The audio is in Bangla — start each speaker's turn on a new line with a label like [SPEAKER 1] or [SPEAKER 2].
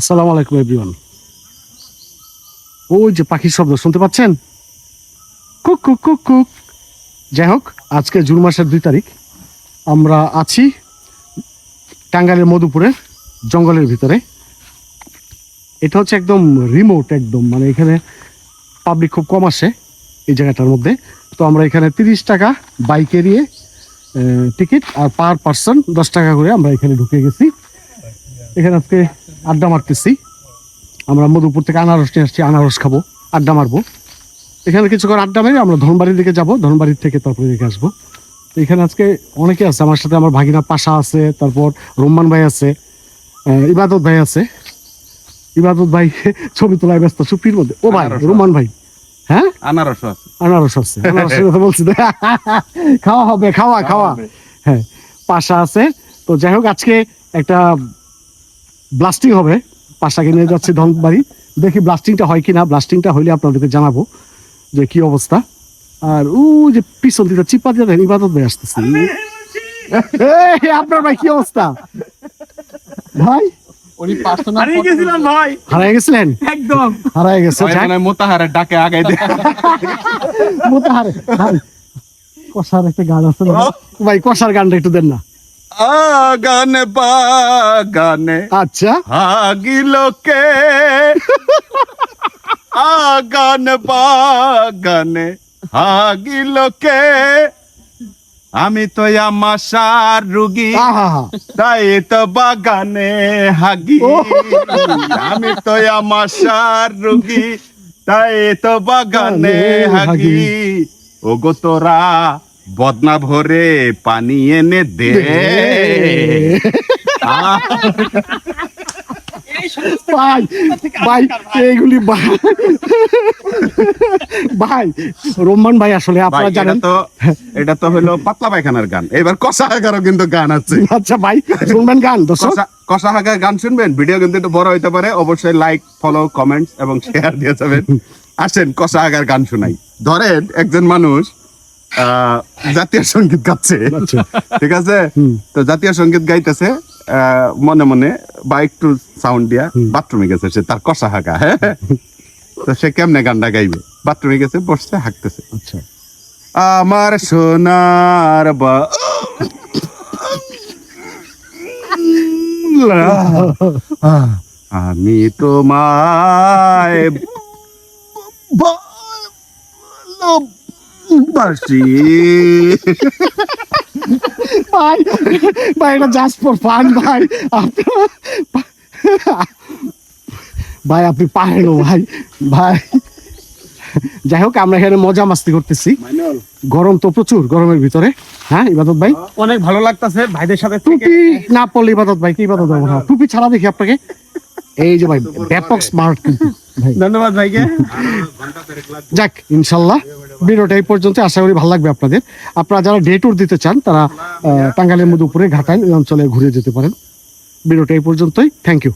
[SPEAKER 1] আসসালামু আলাইকুম এভরিওয়ান ওই যে পাখির শব্দ শুনতে পাচ্ছেন? কুক কুক কুক কুক। যাই হোক, আজকে জুন মাসের দুই তারিখ। আমরা আছি টাঙ্গাইলের মধুপুরের জঙ্গলের ভিতরে। এটা হচ্ছে একদম রিমোট একদম। মানে এখানে পাবলিক খুব কম আসে এই জায়গাটার মধ্যে। তো আমরা এখানে তিরিশ টাকা বাইকে দিয়ে টিকিট আর পার পার্সন দশ টাকা করে আমরা এখানে ঢুকে গেছি। এখানে আজকে আড্ডা মারতেছি। আমরা মধুপুর থেকে আনারস নিয়ে আসছি আনারস খাব আড্ডা মারবো। এখানে কিছুক্ষণ আড্ডা মেরে আমরা ধনবাড়ির দিকে যাব ধনবাড়ির থেকে তারপরে দিকে আসব। এখানে আজকে অনেকে আছে আমার সাথে আমার ভাগিনা পাশা আছে তারপর রহমান ভাই আছে ইবাদত ভাই আছে। ইবাদত ভাই ছবি তোলায় ব্যস্ত চুপির মধ্যে। ও ভাই। রহমান ভাই। হ্যাঁ?
[SPEAKER 2] আনারস আছে।
[SPEAKER 1] আনারস আছে আনারসের কথা বলছি খাওয়া হবে খাওয়া খাওয়া হ্যাঁ পাশা আছে। তো যাই হোক আজকে একটা ব্লাস্টিং হবে। পাশাকে নিয়ে যাচ্ছি ধনবাড়ি। দেখি ব্লাস্টিংটা হয় কিনা। ব্লাস্টিংটা হইলে আপনাদেরকে জানাব যে কি অবস্থা। আর ও যে পিছন দিকে চিপা দিয়ে দেখেন ইবাদত ভাই আসতেছে। আপনার ভাই কি অবস্থা? ভাই? হারাই গেছিলেন?
[SPEAKER 3] একদম।
[SPEAKER 1] হারাই গেছে যাক,
[SPEAKER 2] ডাকে আগাই দে
[SPEAKER 1] মোতাহারে, কষার একটা গান আছে ভাই কষার গানটা একটু দেন না।
[SPEAKER 2] আগানে বাগানে।
[SPEAKER 1] আচ্ছা।
[SPEAKER 2] হাগিলোকে আগান বাগানে। হাগিলোকে আমি তো আমাশার রুগী। তাই তো বাগানে হাগি। আমি তো আমাশার রুগী। তাই তো বাগানে হাগি। ও গো তোরা বদনা ভরে পানি এনে দে।
[SPEAKER 1] ভাই ভাই এইগুলি ভাই। ভাই রোমান ভাই আসলে আপনারা জানেন।
[SPEAKER 2] তো এটা তো হলো পাতলা পায়খানার গান। এবার কষা হাগারও কিন্তু গান আছে।
[SPEAKER 1] আচ্ছা ভাই শুনবেন গান দর্শক?
[SPEAKER 2] কষা- হাগার গান শুনবেন? ভিডিও কিন্তু একটু বড় হইতে পারে। অবশ্যই লাইক ফলো কমেন্টস এবং শেয়ার দিয়ে যাবেন। আসেন কষা হাগার গান শোনাই। ধরেন একজন মানুষ জাতীয় সংগীত গাচ্ছে। ঠিক আছে? তো জাতীয় সংগীত গাইতেছে মনে মনে বা একটু সাউন্ড দিয়া বাথরুমে গেছে সে তার কষা হাগা হ্যাঁ? তো সে কেমনে গানটা গাইবে? বাথরুমে গেছে বসছে হাঁকতেছে
[SPEAKER 1] আচ্ছা।
[SPEAKER 2] আমার সোনার বা আমি তোমায় ভালোবাসি
[SPEAKER 1] ভাই ভাই এটা জাস্ট ফর ফান ভাই। আপনার- ভাই আপনি পারেন ভাই। ভাই যাই হোক আমরা এখানে মজা মাস্তি করতেছি। গরম তো প্রচুর গরমের ভিতরে। হ্যাঁ ইবাদত ভাই?
[SPEAKER 3] অনেক ভালো লাগতাছে ভাইদের সাথে
[SPEAKER 1] টুপি না পড়লে ইবাদত ভাই কি ইবাদত ভাই টুপি ছাড়া দেখি আপনাকে। এই যে ভাই ব্যাপক স্মার্ট ভাই
[SPEAKER 3] ধন্যবাদ ভাইকে।
[SPEAKER 1] যাক ইনশাল্লাহ। ভিডিওটা এই পর্যন্ত, আশা করি ভালো লাগবে আপনাদের। আপনারা যারা ডে ট্যুর দিতে চান, তারা টাঙ্গালের টাঙ্গাইলের মধ্যে উপরে ঘাটাইল এই অঞ্চলে ঘুরে যেতে পারেন। ভিডিওটা এই পর্যন্তই থ্যাংক ইউ